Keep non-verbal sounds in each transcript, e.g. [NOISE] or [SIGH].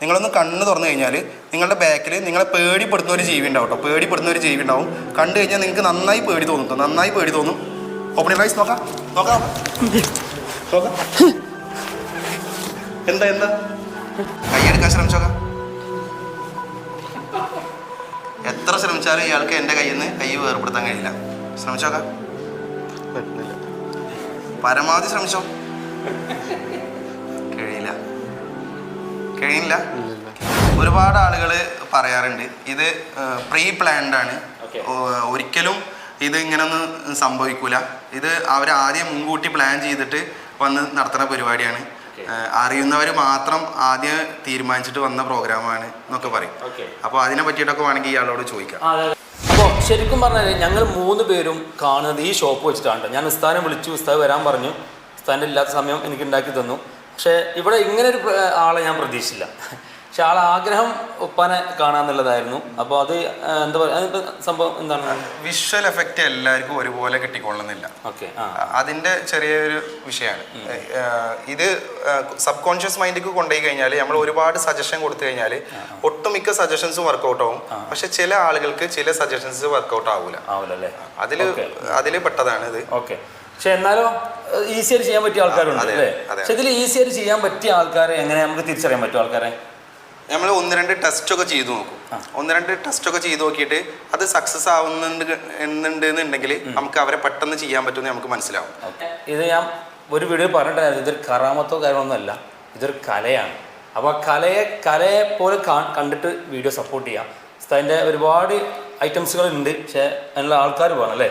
നിങ്ങളൊന്ന് കണ്ണ് തുറന്നു കഴിഞ്ഞാൽ നിങ്ങളുടെ ബാക്കിൽ നിങ്ങളെ പേടിപ്പെടുത്തുന്ന ഒരു ജീവി ഉണ്ടാവും കേട്ടോ പേടിപ്പെടുന്ന ഒരു ജീവി ഉണ്ടാവും. കണ്ടു കഴിഞ്ഞാൽ നിങ്ങൾക്ക് നന്നായി പേടി തോന്നും. നന്നായി പേടി തോന്നും. ഓപ്പണിംഗ് വൈസ് നോക്കാം. നോക്കാം. നോക്കാം. എന്താ എന്താ? കൈയെടുക്കാൻ ശ്രമിച്ചോക്കാം എത്ര ശ്രമിച്ചാലും ഇയാൾക്ക് എന്റെ കയ്യിൽ നിന്ന് കൈ വേർപ്പെടുത്താൻ കഴിയില്ല. ശ്രമിച്ചോക്കാം പരമാവധി ശ്രമിച്ചോ. കഴിയില്ല ഒരുപാട് ആളുകൾ പറയാറുണ്ട്. ഇത് പ്രീ പ്ലാൻഡ് ആണ്. ഒരിക്കലും ഇത് ഇങ്ങനൊന്നും സംഭവിക്കൂല. ഇത് അവർ ആദ്യം മുൻകൂട്ടി പ്ലാൻ ചെയ്തിട്ട് വന്ന് നടത്തുന്ന പരിപാടിയാണ്. അറിയുന്നവർ മാത്രം ആദ്യം തീരുമാനിച്ചിട്ട് വന്ന പ്രോഗ്രാമാണ് എന്നൊക്കെ പറയും. അപ്പൊ അപ്പോൾ അതിനെ പറ്റിയിട്ടൊക്കെ വേണമെങ്കിൽ ഇയാളോട് ചോദിക്കാം. അപ്പോൾ ശരിക്കും പറഞ്ഞാൽ ഞങ്ങൾ മൂന്ന് പേരും കാണുന്നത് ഈ ഷോപ്പ് വെച്ചിട്ടാണ് ഞാൻ ഉസ്താനെ വിളിച്ചു ഉസ്താവ് വരാൻ പറഞ്ഞു. ഉസ്താന്റെ ഇല്ലാത്ത സമയം എനിക്ക് ഉണ്ടാക്കി തന്നു. പക്ഷേ ഇവിടെ ഇങ്ങനെ ഒരു ആളെ ഞാൻ പ്രതീക്ഷിച്ചില്ല. പക്ഷെ ആളെ ആഗ്രഹം ഒപ്പാനെ കാണാന്നുള്ളതായിരുന്നു അപ്പോൾ അത് എന്താ പറയുക സംഭവം എന്താണ്? വിഷ്വൽ എഫക്റ്റ് എല്ലാവർക്കും ഒരുപോലെ കിട്ടിക്കൊള്ളുന്നില്ല. ഓക്കെ അതിന്റെ ചെറിയൊരു വിഷയമാണ്. ഇത് സബ് കോൺഷ്യസ് മൈൻഡിലേക്ക് കൊണ്ടുപോയി കഴിഞ്ഞാൽ നമ്മൾ ഒരുപാട് സജഷൻ കൊടുത്തു കഴിഞ്ഞാൽ ഒട്ടുമിക്ക സജഷൻസും വർക്കൗട്ട് ആവും പക്ഷെ ചില ആളുകൾക്ക് ചില സജഷൻസ് വർക്കൗട്ട് ആവൂല അതിൽ അതിൽ പെട്ടതാണ് ഇത് ഓക്കെ. പക്ഷെ എന്നാലോ ഈസി ആയിട്ട് ചെയ്യാൻ പറ്റിയ ആൾക്കാരുണ്ട് അല്ലേ? പക്ഷെ ഇതിൽ ഈസി ആയിട്ട് ചെയ്യാൻ പറ്റിയ ആൾക്കാരെ എങ്ങനെ നമുക്ക് തിരിച്ചറിയാൻ പറ്റും ആൾക്കാരെ? നമ്മൾ ഒന്ന് രണ്ട് ടെസ്റ്റ് ഒക്കെ ചെയ്തു നോക്കും. ഒന്ന് രണ്ട് ടെസ്റ്റ് ഒക്കെ ചെയ്തു നോക്കിയിട്ട് അത് സക്സസ് ആവുന്നുണ്ട് എന്നുണ്ട് എന്നുണ്ടെങ്കിൽ നമുക്ക് അവരെ പെട്ടെന്ന് ചെയ്യാൻ പറ്റുമെന്ന് നമുക്ക് മനസ്സിലാവും. ഇത് ഞാൻ ഒരു വീഡിയോ പറഞ്ഞിട്ടായിരുന്നു ഇതൊരു കറാമത്തോ കാര്യമൊന്നുമല്ല ഇതൊരു കലയാണ്. അപ്പോൾ ആ കലയെ കലയെ പോലെ കണ്ടിട്ട് വീഡിയോ സപ്പോർട്ട് ചെയ്യാം. അതിന്റെ ഒരുപാട് ഐറ്റംസുകൾ ഉണ്ട് പക്ഷേ അതിനുള്ള ആൾക്കാർ വേണം അല്ലേ.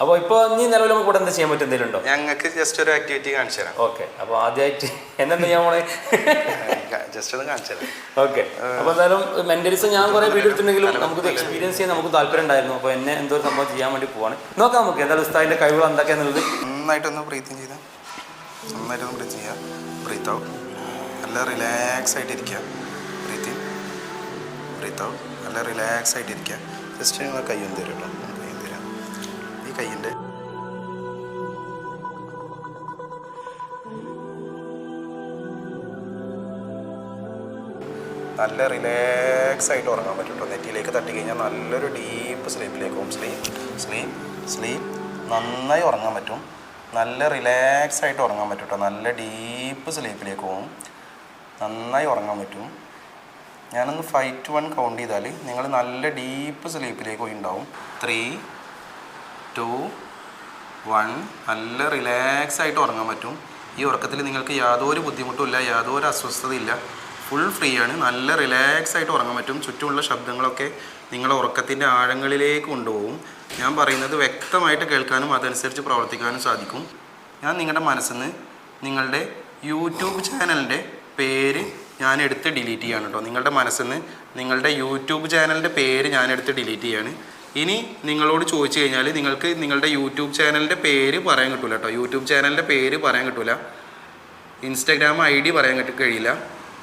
അപ്പോൾ ഇപ്പോൾ നീ നിലവിൽ കൂടെ ഇവിടെ എന്താ ചെയ്യാൻ പറ്റും? എന്തെങ്കിലും ഉണ്ടോ ഞങ്ങൾക്ക് ജസ്റ്റ് ഒരു ആക്ടിവിറ്റി കാണിച്ചു തരാം. ഓക്കെ അപ്പോൾ ആദ്യമായിട്ട് എന്താ ചെയ്യാൻ പോണേ? ജസ്റ്റ് ഒന്ന് കാണിച്ചു തരാം. ഓക്കെ അപ്പോൾ എന്തായാലും മെന്റലിസം ഞാൻ കുറേ വീഡിയോ എടുത്തിട്ടുണ്ടെങ്കിലും നമുക്ക് എക്സ്പീരിയൻസ് ചെയ്യാൻ നമുക്ക് താല്പര്യം ഉണ്ടായിരുന്നു. അപ്പോൾ എന്നെ എന്തോ ഒരു സംഭവം ചെയ്യാൻ വേണ്ടി പോവാണ്. നോക്കാം നമുക്ക് എന്തായാലും ഉസ്താദിന്റെ കഴിവുകൾ എന്തൊക്കെയാണെന്നുള്ളത് നന്നായിട്ടൊന്ന് ബ്രീത്തിങ് ചെയ്ത്. നന്നായിട്ടൊന്ന് ബ്രീത്ത് ചെയ്യുക ബ്രീത്ത് ഔട്ട് നല്ല റിലാക്സ് ആയിട്ട് ഇരിക്കുക ബ്രീത്തിങ് ബ്രീത്ത് ഔട്ട് നല്ല റിലാക്സ് ആയിട്ട് ഇരിക്കുക ജസ്റ്റ് നിങ്ങൾ കൈ ഒന്ന് തരും ഈ കൈയിന്റെ നല്ല റിലാക്സ് ആയിട്ട് ഉറങ്ങാൻ പറ്റും നെറ്റിയിലേക്ക് തട്ടി കഴിഞ്ഞാൽ നല്ലൊരു ഡീപ്പ് സ്ലീപ്പിലേക്ക് പോകും. സ്ലീപ്പ് സ്ലീപ്പ് സ്ലീപ്പ് നന്നായി ഉറങ്ങാൻ പറ്റും. നല്ല റിലാക്സ് ആയിട്ട് ഉറങ്ങാൻ പറ്റും കേട്ടോ നല്ല ഡീപ്പ് സ്ലീപ്പിലേക്ക് പോകും. നന്നായി ഉറങ്ങാൻ പറ്റും. ഞാനൊന്ന് ഫൈവ് ടു വൺ കൗണ്ട് ചെയ്താൽ നിങ്ങൾ നല്ല ഡീപ്പ് സ്ലീപ്പിലേക്ക് പോയി ഉണ്ടാവും. ത്രീ ടു വൺ നല്ല റിലാക്സ് ആയിട്ട് ഉറങ്ങാൻ പറ്റും. ഈ ഉറക്കത്തിൽ നിങ്ങൾക്ക് യാതൊരു ബുദ്ധിമുട്ടും ഇല്ല യാതൊരു അസ്വസ്ഥതയില്ല ഫുൾ ഫ്രീ ആണ്. നല്ല റിലാക്സ് ആയിട്ട് ഉറങ്ങാൻ പറ്റും. ചുറ്റുമുള്ള ശബ്ദങ്ങളൊക്കെ നിങ്ങളെ ഉറക്കത്തിന്റെ ആഴങ്ങളിലേക്ക് കൊണ്ടുപോകും. ഞാൻ പറയുന്നത് വ്യക്തമായിട്ട് കേൾക്കാനും അതനുസരിച്ച് പ്രവർത്തിക്കാനും സാധിക്കും. ഞാൻ നിങ്ങളുടെ മനസ്സിൽ നിന്ന് നിങ്ങളുടെ യൂട്യൂബ് ചാനലിന്റെ പേര് ഞാൻ എടുത്ത് ഡിലീറ്റ് ചെയ്യാണ് കേട്ടോ. നിങ്ങളുടെ മനസ്സിൽ നിന്ന് നിങ്ങളുടെ യൂട്യൂബ് ചാനലിന്റെ പേര് ഞാൻ എടുത്ത് ഡിലീറ്റ് ചെയ്യാണ്. ഇനി നിങ്ങളോട് ചോദിച്ചു കഴിഞ്ഞാൽ നിങ്ങൾക്ക് നിങ്ങളുടെ യൂട്യൂബ് ചാനലിന്റെ പേര് പറയാൻ കിട്ടില്ല കേട്ടോ യൂട്യൂബ് ചാനലിന്റെ പേര് പറയാൻ കിട്ടില്ല ഇൻസ്റ്റാഗ്രാം ഐ ഡി പറയാൻ കഴിയില്ല.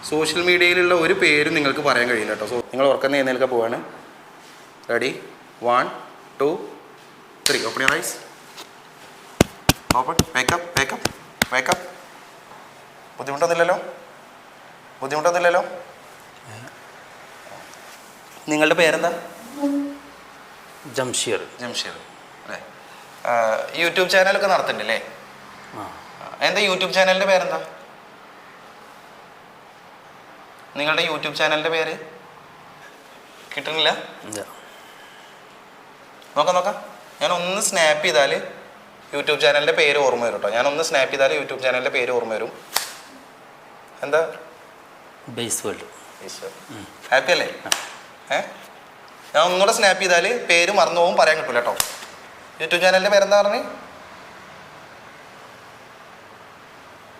സോഷ്യൽ മീഡിയയിലുള്ള ഒരു പേരും നിങ്ങൾക്ക് പറയാൻ കഴിയില്ല കേട്ടോ സോ നിങ്ങൾ ഉറക്കം നേന്നേൽക്കാൻ പോവാണ്. Ready? One two three. Open eyes open wake up wake up wake up ബുദ്ധിമുട്ടൊന്നുമില്ലല്ലോ? ബുദ്ധിമുട്ടൊന്നുമില്ലല്ലോ? നിങ്ങളുടെ പേരെന്താ? ജംഷീർ. ജംഷീർ. അല്ലേ? യൂട്യൂബ് ചാനലൊക്കെ നടത്തുന്നുണ്ടല്ലേ ആ. എന്താ യൂട്യൂബ് ചാനലിന്റെ പേരെന്താ? നിങ്ങളുടെ യൂട്യൂബ് ചാനലിന്റെ പേര്? കിട്ടുന്നില്ല? നോക്കാം നോക്കാം. ഞാൻ ഒന്ന് സ്നാപ്പ് ചെയ്താൽ യൂട്യൂബ് ചാനലിന്റെ പേര് ഓർമ്മ വരും കേട്ടോ. ഞാൻ ഒന്ന് സ്നാപ്പ് ചെയ്താൽ യൂട്യൂബ് ചാനലിന്റെ പേര് ഓർമ്മ വരും. എന്താ? Base world. ഹാപ്പി അല്ലേ? ഏ? ഞാൻ ഒന്നുകൂടെ സ്നാപ്പ് ചെയ്താൽ പേര് മറന്നു പോകും പറയാൻ കിട്ടില്ല കേട്ടോ യൂട്യൂബ് ചാനലിന്റെ പേരെന്താ പറഞ്ഞു?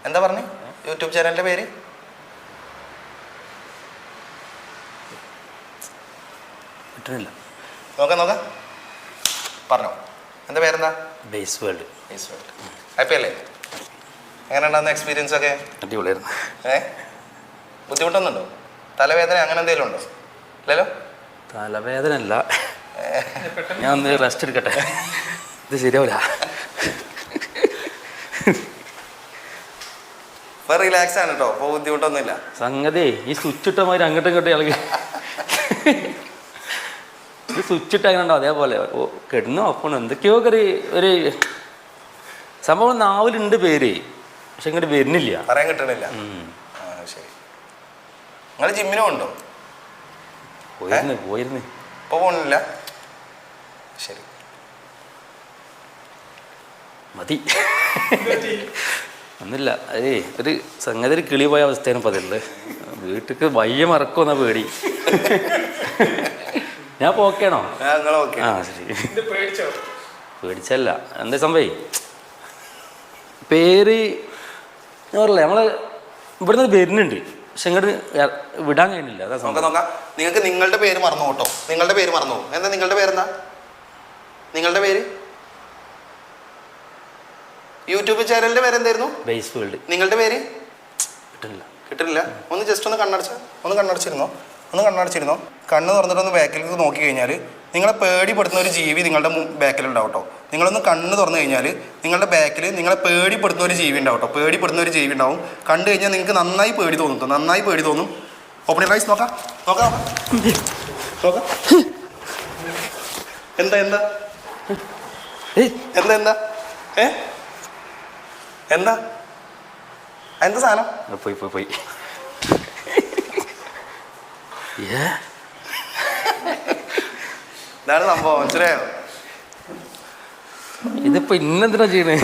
എന്താ പറഞ്ഞു? യൂട്യൂബ് ചാനലിന്റെ പേര്? കിട്ടുന്നില്ല നോക്കാം നോക്കാം. പറഞ്ഞോ. എന്താ പേരെന്താ? ബേസ് വേൾഡ് ഹാപ്പി അല്ലേ? എങ്ങനെ ഉണ്ടാകുന്ന എക്സ്പീരിയൻസ് ഒക്കെ? അടിപൊളിയായിരുന്നു. ഏ? ബുദ്ധിമുട്ടൊന്നുണ്ടോ? തലവേദന അങ്ങനെ എന്തെങ്കിലും ഉണ്ടോ? ഇല്ലല്ലോ? തലവേദന അല്ല ഞാൻ ഒന്ന് റെസ്റ്റ് എടുക്കട്ടെ. ഇത് ശരിയാവില്ല ഇപ്പൊ റിലാക്സ് ആണ് കേട്ടോ ഇപ്പൊ ബുദ്ധിമുട്ടൊന്നുമില്ല. സംഗതി ഈ സ്വിച്ച് ഇട്ട മാതിരി അങ്ങോട്ടും ഇങ്ങോട്ടും ഇളകി സ്വിച്ച് ഇട്ട അങ്ങനെ ഉണ്ടോ അതേപോലെ. ഓ കിടന്നു ഒപ്പണം എന്തൊക്കെയോ കറി ഒരു സംഭവം നാവിലുണ്ട് പേര്. പക്ഷെ ഇങ്ങോട്ട് വരുന്നില്ല. പറയാൻ കിട്ടണില്ല. ശരി. നിങ്ങൾ ജിമ്മിനും ഉണ്ടോ പോയിരുന്നു പോയിരുന്നു. ഇപ്പൊ പോണില്ല ശരി. മതി. ഒന്നുമില്ല. അതേ ഒരു സംഗതി ഒരു കിളി പോയ അവസ്ഥയാണ് ഇപ്പം അതുള്ളത് വീട്ടിക്ക് വയ്യ മറക്കുന്ന പേടി. ഞാൻ പോക്കേണോ നിങ്ങൾ ഓക്കെ ആ ശരി. പേടിച്ചല്ല. എന്താ സംഭവം? പേര് ഞാൻ പറഞ്ഞില്ലേ നമ്മൾ ഇവിടുന്ന് വരുന്നുണ്ട്. പക്ഷെ ഇങ്ങോട്ട് വിടാൻ കഴിഞ്ഞില്ല അതാ നോക്കാം നോക്കാം. നിങ്ങൾക്ക് നിങ്ങളുടെ പേര് മറന്നു കേട്ടോ. നിങ്ങളുടെ പേര് മറന്നു. എന്താ നിങ്ങളുടെ പേരെന്താ? നിങ്ങളുടെ പേര്? യൂട്യൂബ് ചാനലിന്റെ പേര് എന്തായിരുന്നു ബേസ് ഫീൽഡ് നിങ്ങളുടെ പേര്? കിട്ടില്ല കിട്ടില്ല ഒന്ന് ജസ്റ്റ് ഒന്ന് കണ്ണടച്ച ഒന്ന് കണ്ണടച്ചിരുന്നോ? ഒന്ന് കണ്ണടച്ചിരുന്നോ? കണ്ണ് തുറന്നിട്ടൊന്ന് ബാക്കിലേക്ക് നോക്കി കഴിഞ്ഞാൽ നിങ്ങളെ പേടിപ്പെടുത്തുന്ന ഒരു ജീവി നിങ്ങളുടെ ബാക്കിലുണ്ടാവും കേട്ടോ. നിങ്ങളൊന്ന് കണ്ണ് തുറന്നു കഴിഞ്ഞാൽ നിങ്ങളുടെ ബാക്കിൽ നിങ്ങളെ പേടിപ്പെടുത്തുന്ന ഒരു ജീവി ഉണ്ടാവും കേട്ടോ പേടിപ്പെടുന്ന ഒരു ജീവി ഉണ്ടാവും. കണ്ടു കഴിഞ്ഞാൽ നിങ്ങൾക്ക് നന്നായി പേടി തോന്നും നന്നായി പേടി തോന്നും. ഓപ്പണിംഗ് റൈസ് നോക്കാം. നോക്കാം. നോക്കാം. എന്താ എന്താ? എന്താ എന്താ? ഏ? എന്താ? എന്താ സാധനം? പോയി പോയി പോയി. ഏ ഇതാണ് സംഭവം. മനസ്സിലായോ? ഇതിപ്പോ ഇന്നെന്തിനാ ചെയ്യണേ?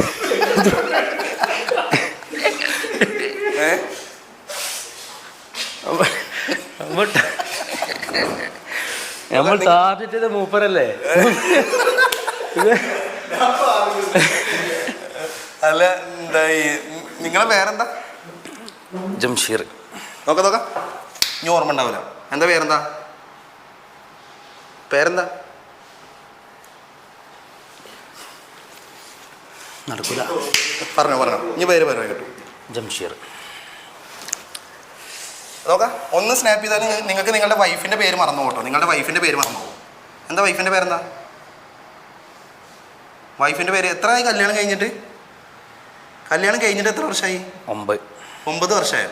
നമ്മൾ ടാർജറ്റ് ടാർഗറ്റ് ചെയ്ത മൂപ്പരല്ലേ? അല്ല എന്താ നിങ്ങളെ പേരെന്താ? ജംഷീർ. നോക്ക നോക്ക. ഇനി ഓർമ്മ ഉണ്ടാവില്ല എന്താ പേരെന്താ? പേരെന്താ? നടക്കൂല. പറഞ്ഞോ പറഞ്ഞോ. ഇനി പേര് പറഞ്ഞു കേട്ടു. ജംഷീർ. നോക്കാം. ഒന്ന് സ്നാപ്പ് ചെയ്താൽ നിങ്ങൾക്ക് നിങ്ങളുടെ വൈഫിന്റെ പേര് മറന്നു പോട്ടോ നിങ്ങളുടെ വൈഫിന്റെ പേര് മറന്നു പോകും എന്താ വൈഫിന്റെ പേരെന്താ? വൈഫിന്റെ പേര് എത്ര ആയി കല്യാണം കഴിഞ്ഞിട്ട്? കല്യാണം കഴിഞ്ഞിട്ട് എത്ര വർഷമായി ഒമ്പത്. ഒമ്പത് വർഷമായി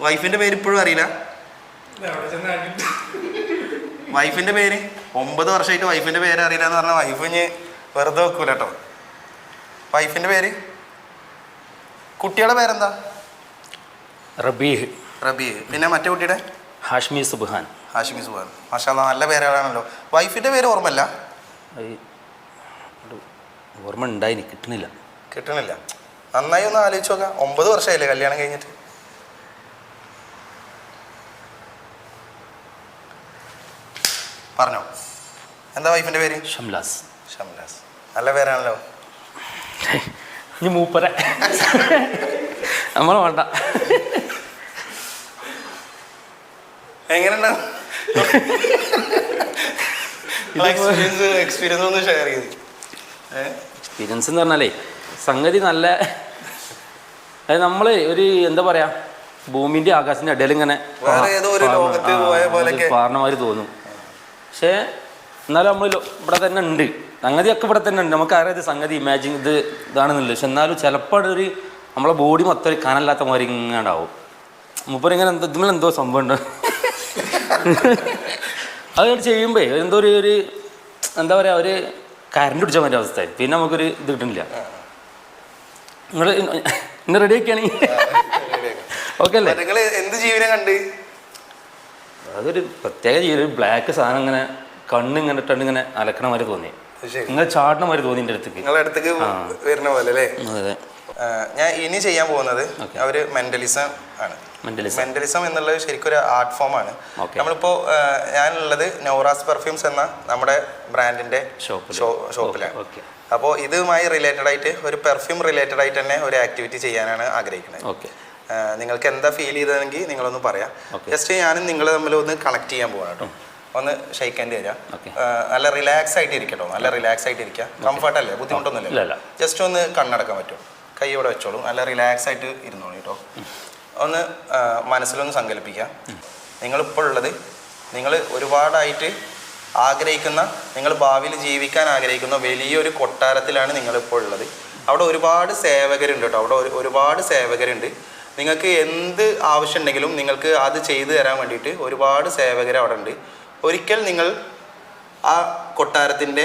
വൈഫിന്റെ പേര് ഇപ്പോഴും അറിയില്ല. വൈഫിന്റെ പേര്? ഒമ്പത് വർഷമായിട്ട് വൈഫിന്റെ പേര് അറിയില്ല എന്ന് പറഞ്ഞാൽ വൈഫ് ഇനി വെറുതെ വെക്കൂല കേട്ടോ. വൈഫിന്റെ പേര്? കുട്ടിയുടെ പേരെന്താ? റബീഹ്. റബീഹ്. പിന്നെ മറ്റേ കുട്ടിയുടെ? ഹാഷ്മി സുബ്ഹാൻ. ഹാഷ്മി സുബാൻ മാഷാ നല്ല പേരുകളാണല്ലോ വൈഫിന്റെ പേര് ഓർമ്മല്ല ഓർമ്മ ഉണ്ടായി കിട്ടണില്ല. കിട്ടണില്ല. നന്നായി ഒന്ന് ആലോചിച്ച് നോക്കാം. ഒമ്പത് വർഷമായില്ലേ കല്യാണം കഴിഞ്ഞിട്ട്? പറഞ്ഞോ. എന്താ വൈഫിന്റെ പേര്? ഷംലാസ്. ഷംലാസ്. നല്ല പേരാണല്ലോ. ഇനി മൂപ്പര. നമ്മളെ വേണ്ട. എങ്ങനെയുണ്ടാവും എക്സ്പീരിയൻസ് എക്സ്പീരിയൻസ് ഒന്ന് ഷെയർ ചെയ്ത് ഏ? എക്സ്പീരിയൻസ് എന്ന് പറഞ്ഞാലേ സംഗതി നല്ല അതായത് നമ്മൾ ഒരു എന്താ പറയാ ഭൂമിന്റെ ആകാശത്തിന്റെ ഇടയിൽ ഇങ്ങനെ. പാർണമാര് തോന്നും. പക്ഷേ എന്നാലും നമ്മൾ ഇവിടെ തന്നെ ഉണ്ട്. സംഗതിയൊക്കെ ഇവിടെ തന്നെ ഉണ്ട്. നമുക്ക് ഇത് സംഗതി ഇമാജിൻ ഇത് ഇതാണെന്നില്ല പക്ഷെ എന്നാലും ചിലപ്പോൾ ഒരു നമ്മളെ ബോഡി മൊത്തം ഒരു കനല്ലാത്ത മാതിരി ഇങ്ങനെ ഉണ്ടാവും മുപ്പര് ഇങ്ങനെ എന്തോ ഇതിൽ എന്തോ സംഭവം ഉണ്ട്. അത് ചെയ്യുമ്പോൾ എന്തോ ഒരു ഒരു എന്താ പറയുക ഒരു കരണ്ട് പിടിച്ച മാതിരി അവസ്ഥ പിന്നെ നമുക്കൊരു ഇത് കിട്ടുന്നില്ല. നിങ്ങൾ ഇന്ന് റെഡി ആക്കിയാണെങ്കിൽ ഓക്കെ അല്ലേ? നിങ്ങൾ എന്ത് ജീവനെ കണ്ട്? അതൊരു പ്രത്യേക ജീവിതം ബ്ലാക്ക് സാധനം ഇങ്ങനെ കണ്ണിങ്ങനെ ഇട്ടുണ്ട് ഇങ്ങനെ അലക്കണ മാതിരി തോന്നി. നിങ്ങൾ ചാടണ മാതിരി തോന്നി എന്റെ അടുത്തേക്ക്. നിങ്ങളുടെ അടുത്തേക്ക്. വരുന്ന പോലെ അല്ലേ അതെ ഞാൻ ഇനി ചെയ്യാൻ പോകുന്നത് അവർ ഒരു മെന്റലിസം ആണ്. മെന്റലിസം. എന്നുള്ളത് ശരിക്കും ഒരു ആർട്ട് ഫോം ആണ്. നമ്മളിപ്പോ ഞാനുള്ളത് നൗറാസ് പെർഫ്യൂംസ് എന്ന നമ്മുടെ ബ്രാൻഡിന്റെ ഷോപ്പിലാണ്. അപ്പോൾ ഇതുമായി റിലേറ്റഡ് ആയിട്ട് ഒരു പെർഫ്യൂം റിലേറ്റഡ് ആയിട്ട് തന്നെ ഒരു ആക്ടിവിറ്റി ചെയ്യാനാണ് ആഗ്രഹിക്കുന്നത്. നിങ്ങൾക്ക് എന്താ ഫീൽ ചെയ്തതെങ്കിൽ നിങ്ങളൊന്ന് പറയാം. ജസ്റ്റ് ഞാനും നിങ്ങൾ തമ്മിൽ ഒന്ന് കണക്ട് ചെയ്യാൻ പോവാണ് കേട്ടോ. ഒന്ന് ഷെയ്ക്കേണ്ടി വരിക Okay. നല്ല റിലാക്സ് ആയിട്ട് ഇരിക്കട്ടോ നല്ല റിലാക്സ് ആയിട്ട് ഇരിക്കുക കംഫർട്ട് അല്ലേ ബുദ്ധിമുട്ടൊന്നുമില്ല ഇല്ല. ജസ്റ്റ് ഒന്ന് കണ്ണടക്കാൻ പറ്റും. കൈ ഇവിടെ വെച്ചോളൂ. നല്ല റിലാക്സ് ആയിട്ട് ഇരുന്നോളൂ കേട്ടോ. ഒന്ന് മനസ്സിലൊന്ന് സങ്കല്പിക്കുക നിങ്ങളിപ്പോൾ ഉള്ളത് നിങ്ങൾ ഒരുപാടായിട്ട് ആഗ്രഹിക്കുന്ന നിങ്ങൾ ഭാവിയിൽ ജീവിക്കാൻ ആഗ്രഹിക്കുന്ന വലിയൊരു കൊട്ടാരത്തിലാണ് നിങ്ങളിപ്പോൾ ഉള്ളത്. അവിടെ ഒരുപാട് സേവകരുണ്ട് കേട്ടോ. അവിടെ ഒരുപാട് സേവകരുണ്ട്. നിങ്ങൾക്ക് എന്ത് ആവശ്യമുണ്ടെങ്കിലും നിങ്ങൾക്ക് അത് ചെയ്തു തരാൻ വേണ്ടിയിട്ട് ഒരുപാട് സേവകർ അവിടെ ഉണ്ട് ഒരിക്കൽ നിങ്ങൾ ആ കൊട്ടാരത്തിന്റെ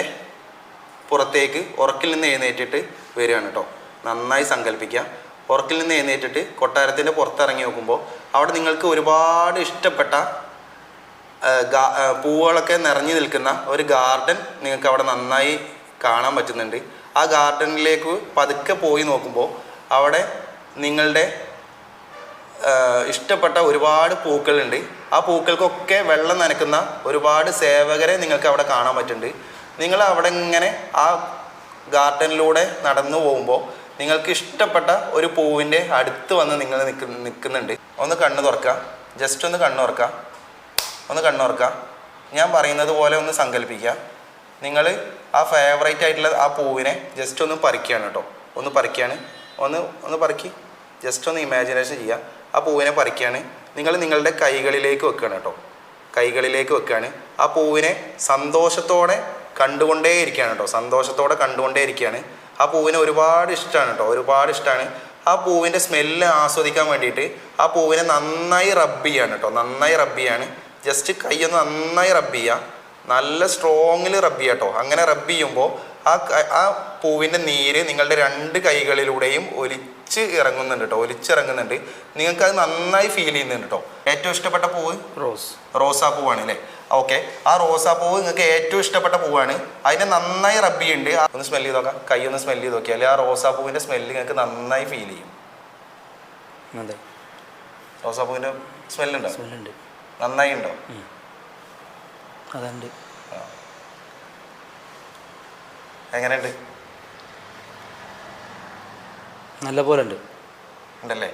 പുറത്തേക്ക് ഉറക്കിൽ നിന്ന് എഴുന്നേറ്റിട്ട് വരികയാണ് കേട്ടോ. നന്നായി സങ്കല്പിക്കുക ഉറക്കിൽ നിന്ന് എഴുന്നേറ്റിട്ട് കൊട്ടാരത്തിന്റെ പുറത്തിറങ്ങി നോക്കുമ്പോൾ അവിടെ നിങ്ങൾക്ക് ഒരുപാട് ഇഷ്ടപ്പെട്ട പൂവുകളൊക്കെ നിറഞ്ഞു നിൽക്കുന്ന ഒരു ഗാർഡൻ നിങ്ങൾക്ക് അവിടെ നന്നായി കാണാൻ പറ്റുന്നുണ്ട്. ആ ഗാർഡനിലേക്ക് പതുക്കെ പോയി നോക്കുമ്പോൾ അവിടെ നിങ്ങളുടെ ഇഷ്ടപ്പെട്ട ഒരുപാട് പൂക്കളുണ്ട്. ആ പൂക്കൾക്കൊക്കെ വെള്ളം നനക്കുന്ന ഒരുപാട് സേവകരെ നിങ്ങൾക്ക് അവിടെ കാണാൻ പറ്റുന്നുണ്ട്. നിങ്ങൾ അവിടെ ഇങ്ങനെ ആ ഗാർഡനിലൂടെ നടന്നു പോകുമ്പോൾ നിങ്ങൾക്ക് ഇഷ്ടപ്പെട്ട ഒരു പൂവിന്റെ അടുത്ത് വന്ന് നിങ്ങൾ നിൽക്ക് നിൽക്കുന്നുണ്ട്. ഒന്ന് കണ്ണ് തുറക്കുക. ജസ്റ്റ് ഒന്ന് കണ്ണ് തുറക്കുക. ഒന്ന് കണ്ണ് തുറക്കുക. ഞാൻ പറയുന്നത് പോലെ ഒന്ന് സങ്കല്പിക്കുക. നിങ്ങൾ ആ ഫേവറേറ്റ് ആയിട്ടുള്ള ആ പൂവിനെ ജസ്റ്റ് ഒന്ന് പറിക്കുകയാണ് കേട്ടോ. ഒന്ന് പറിക്കുകയാണ്. ഒന്ന് ഒന്ന് പറിക്കി. ജസ്റ്റ് ഒന്ന് ഇമാജിനേഷൻ ചെയ്യുക. ആ പൂവിനെ പറിക്കുകയാണ് നിങ്ങൾ നിങ്ങളുടെ കൈകളിലേക്ക് വെക്കുകയാണ് കേട്ടോ. കൈകളിലേക്ക് വെക്കുകയാണ് ആ പൂവിനെ സന്തോഷത്തോടെ കണ്ടുകൊണ്ടേ ഇരിക്കുകയാണ് കേട്ടോ. സന്തോഷത്തോടെ കണ്ടുകൊണ്ടേ ഇരിക്കുകയാണ് ആ പൂവിനെ ഒരുപാട് ഇഷ്ടമാണ് കേട്ടോ. ഒരുപാട് ഇഷ്ടമാണ് ആ പൂവിന്റെ സ്മെല്ല് ആസ്വദിക്കാൻ വേണ്ടിയിട്ട് ആ പൂവിനെ നന്നായി റബ്ബ് ചെയ്യാണ് കേട്ടോ. നന്നായി റബ്ബ് ചെയ്യാണ്. ജസ്റ്റ് കൈയൊന്ന് നന്നായി റബ്ബ് ചെയ്യുക. നല്ല സ്ട്രോങ്ങിൽ റബ്ബ് ചെയ്യുക കേട്ടോ. അങ്ങനെ റബ്ബ് ചെയ്യുമ്പോൾ ആ ആ പൂവിന്റെ നീര് നിങ്ങളുടെ രണ്ട് കൈകളിലൂടെയും ഒലിച്ച് ഇറങ്ങുന്നുണ്ട് കേട്ടോ ഒലിച്ചിറങ്ങുന്നുണ്ട്. നിങ്ങൾക്ക് അത് നന്നായി ഫീൽ ചെയ്യുന്നുണ്ട് കേട്ടോ ഏറ്റവും ഇഷ്ടപ്പെട്ട പൂവ്? റോസ്. റോസാ പൂവാണ് അല്ലേ ഓക്കെ. ആ റോസാ പൂവ് നിങ്ങൾക്ക് ഏറ്റവും ഇഷ്ടപ്പെട്ട പൂവാണ്. അതിനെ നന്നായി റബ്ബ് ചെയ്യുന്നുണ്ട് ഒന്ന് സ്മെൽ ചെയ്ത് നോക്കാം. കൈ ഒന്ന് സ്മെൽ ചെയ്ത് നോക്കിയാൽ ആ റോസാ പൂവിന്റെ സ്മെല്ല് നിങ്ങൾക്ക് നന്നായി ഫീൽ ചെയ്യും. അതെ. റോസാ പൂവിന്റെ സ്മെല്ലുണ്ടോ സ്മെല്ലുണ്ട് നന്നായി ഉണ്ടോ? അതുണ്ട്. എങ്ങനെയുണ്ട്? നല്ല പോലെ ഉണ്ട് ഉണ്ടല്ലേ?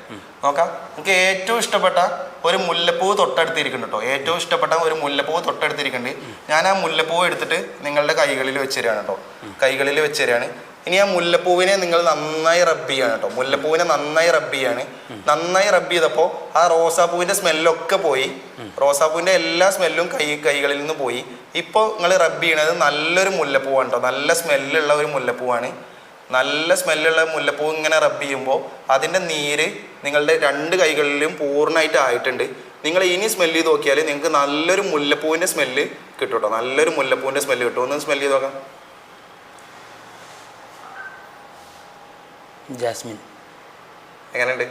നോക്കാം. നമുക്ക് ഏറ്റവും ഇഷ്ടപ്പെട്ട ഒരു മുല്ലപ്പൂ തൊട്ടടുത്തിരിക്കുന്നുണ്ട് കേട്ടോ ഏറ്റവും ഇഷ്ടപ്പെട്ട ഒരു മുല്ലപ്പൂ തൊട്ടടുത്തിരിക്കുന്നുണ്ട്. ഞാൻ ആ മുല്ലപ്പൂ എടുത്തിട്ട് നിങ്ങളുടെ കൈകളിൽ വെച്ച് തരികയാണ് കേട്ടോ കൈകളിൽ വെച്ച് തരികയാണ് ഇനി ആ മുല്ലപ്പൂവിനെ നിങ്ങൾ നന്നായി റബ്ബ് ചെയ്യാണ് കേട്ടോ മുല്ലപ്പൂവിനെ നന്നായി റബ്ബ് ചെയ്യാണ്. നന്നായി റബ്ബ് ചെയ്തപ്പോൾ ആ റോസാപ്പൂവിന്റെ സ്മെല്ലൊക്കെ പോയി. റോസാപ്പൂവിന്റെ എല്ലാ സ്മെല്ലും കൈ കൈകളിൽ നിന്ന് പോയി. ഇപ്പോൾ നിങ്ങൾ റബ്ബ് ചെയ്യണത് നല്ലൊരു മുല്ലപ്പൂവാണ് കേട്ടോ നല്ല സ്മെല്ലുള്ള ഒരു മുല്ലപ്പൂവാണ്. നല്ല സ്മെല്ലുള്ള മുല്ലപ്പൂ ഇങ്ങനെ റബ്ബ് ചെയ്യുമ്പോൾ അതിന്റെ നീര് നിങ്ങളുടെ രണ്ട് കൈകളിലും പൂർണമായിട്ട് ആയിട്ടുണ്ട്. നിങ്ങൾ ഇനി സ്മെല്ല് ചെയ്ത് നോക്കിയാൽ നിങ്ങൾക്ക് നല്ലൊരു മുല്ലപ്പൂവിന്റെ സ്മെല്ല് കിട്ടും കേട്ടോ നല്ലൊരു മുല്ലപ്പൂവിന്റെ സ്മെല്ല് കിട്ടും. ഒന്ന് സ്മെല്ല് ചെയ്ത് നോക്കാം. ജാസ്മിൻ. എങ്ങനെയുണ്ട്?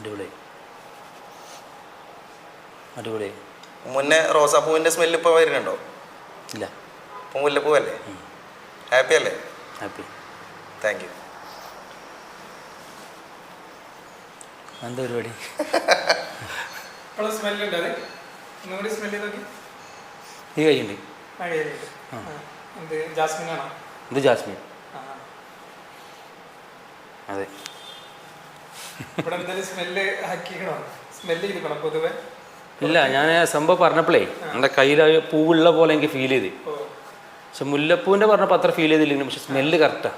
അടിപൊളി. അടിപൊളി. മുന്നേ റോസാപ്പൂവിന്റെ സ്മെല്ല് ഇപ്പോൾ വരുന്നുണ്ടോ? ഇല്ല. ഇപ്പോൾ മുല്ലപ്പൂവല്ലേ? ഹാപ്പി അല്ലേ? Happy thank you. എന്താ പരിപാടി? ഈ ആണോ? ഇത് ജാസ്മിൻ. അതെ. ഇല്ല ഞാൻ സംഭവം പറഞ്ഞപ്പോഴേ എന്റെ കയ്യിൽ പൂവുള്ള പോലെ എനിക്ക് ഫീൽ ചെയ്ത്. പക്ഷെ മുല്ലപ്പൂവിന്റെ പറഞ്ഞപ്പോൾ അത്ര ഫീൽ ചെയ്തില്ലെങ്കിലും പക്ഷെ സ്മെല്ല് കറക്റ്റാ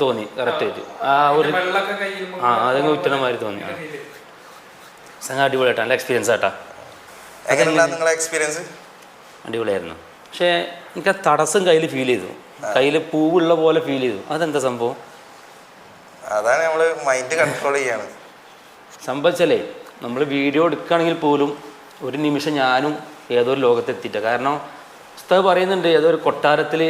തോന്നി കറക്റ്റായിട്ട്. ആ ഒരു ആ അതങ്ങ് തോന്നി സംഘം അടിപൊളിയായിട്ടാ നല്ല എക്സ്പീരിയൻസ് ആട്ടാ. നിങ്ങളെ എക്സ്പീരിയൻസ് അടിപൊളിയായിരുന്നു. പക്ഷേ എനിക്ക് ആ തടസ്സം കയ്യിൽ ഫീൽ ചെയ്തു. കയ്യിൽ പൂവുള്ള പോലെ ഫീൽ ചെയ്തു. അതെന്താ സംഭവം? അതാണ് നമ്മൾ മൈൻഡ് കൺട്രോൾ ചെയ്യാണ്. സംഭവിച്ചല്ലേ നമ്മൾ വീഡിയോ എടുക്കുകയാണെങ്കിൽ പോലും ഒരു നിമിഷം ഞാനും ഏതോ ഒരു ലോകത്തെത്തിയിട്ട. കാരണം പുസ്തകം പറയുന്നുണ്ട് ഏതോ ഒരു കൊട്ടാരത്തിൽ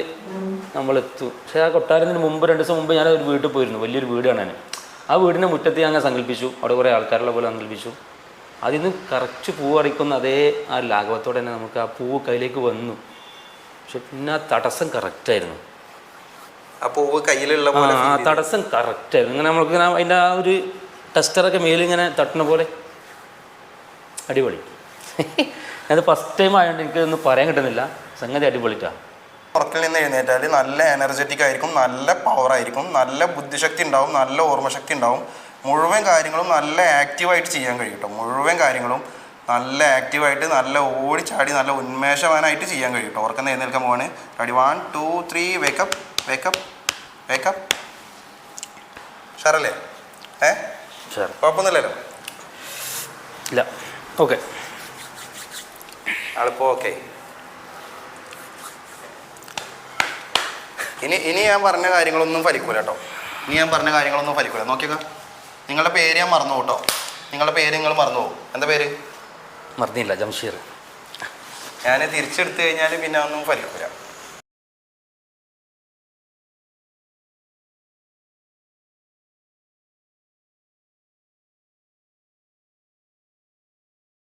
നമ്മൾ എത്തും പക്ഷേ ആ കൊട്ടാരത്തിന് മുമ്പ് രണ്ട് ദിവസം മുമ്പ് ഞാൻ ഒരു വീട്ടിൽ പോയിരുന്നു. വലിയൊരു വീടാണ് ഞാൻ ആ വീടിന്റെ മുറ്റത്ത് ഞാൻ സങ്കല്പിച്ചു. അവിടെ കുറേ ആൾക്കാരുള്ള പോലെ സങ്കല്പിച്ചു. അതിൽ നിന്ന് കറച്ച് പൂ അടിക്കുന്ന അതേ ആ ലാഘവത്തോടെ തന്നെ നമുക്ക് ആ പൂവ് കയ്യിലേക്ക് വന്നു. പക്ഷെ പിന്നെ ആ തടസ്സം കറക്റ്റായിരുന്നു ആ പൂവ് കയ്യിലുള്ള ആ. തടസ്സം കറക്റ്റായിരുന്നു ഇങ്ങനെ നമ്മൾക്ക് ഇങ്ങനെ അതിന്റെ ആ ഒരു ടെസ്റ്ററൊക്കെ മേലിങ്ങനെ തട്ടുന്ന പോലെ. അടിപൊളി. [LAUGHS] അത് ഫസ്റ്റ് ടൈം ആയതുകൊണ്ട് എനിക്കൊന്നും പറയാൻ കിട്ടുന്നില്ല. സംഗതി അടിപൊളിട്ടാ ഉറക്കിൽ നിന്ന് എഴുന്നേറ്റാൽ നല്ല എനർജറ്റിക് ആയിരിക്കും നല്ല പവർ ആയിരിക്കും നല്ല ബുദ്ധിശക്തി ഉണ്ടാവും നല്ല ഓർമ്മശക്തി ഉണ്ടാവും. മുഴുവൻ കാര്യങ്ങളും നല്ല ആക്റ്റീവായിട്ട് ചെയ്യാൻ കഴിയും കേട്ടോ. മുഴുവൻ കാര്യങ്ങളും നല്ല ആക്റ്റീവായിട്ട് നല്ല ഓടിച്ചാടി നല്ല ഉന്മേഷവാനായിട്ട് ചെയ്യാൻ കഴിയും കേട്ടോ. ഉറക്കം എഴുന്നേൽക്കാൻ പോവാണ്. Ready one two three wake up wake up wake up ഷാറല്ലേ ഏ? കുഴപ്പമൊന്നുമില്ലല്ലോ? ഇല്ല. ഓക്കെ അളിപ്പോ ഓക്കെ ഇനി ഇനി ഞാൻ പറഞ്ഞ കാര്യങ്ങളൊന്നും ഫലിക്കൂല കേട്ടോ ഇനി ഞാൻ പറഞ്ഞ കാര്യങ്ങളൊന്നും ഫലിക്കൂല. നോക്കിയേക്കാം. നിങ്ങളുടെ പേര് ഞാൻ മറന്നു കേട്ടോ നിങ്ങളുടെ പേര് നിങ്ങൾ മറന്നു പോകും എന്താ പേര്? മറന്നില്ല ജംഷീർ. ഞാൻ തിരിച്ചെടുത്തു കഴിഞ്ഞാൽ പിന്നെ ഒന്നും ഫലിക്കൂല.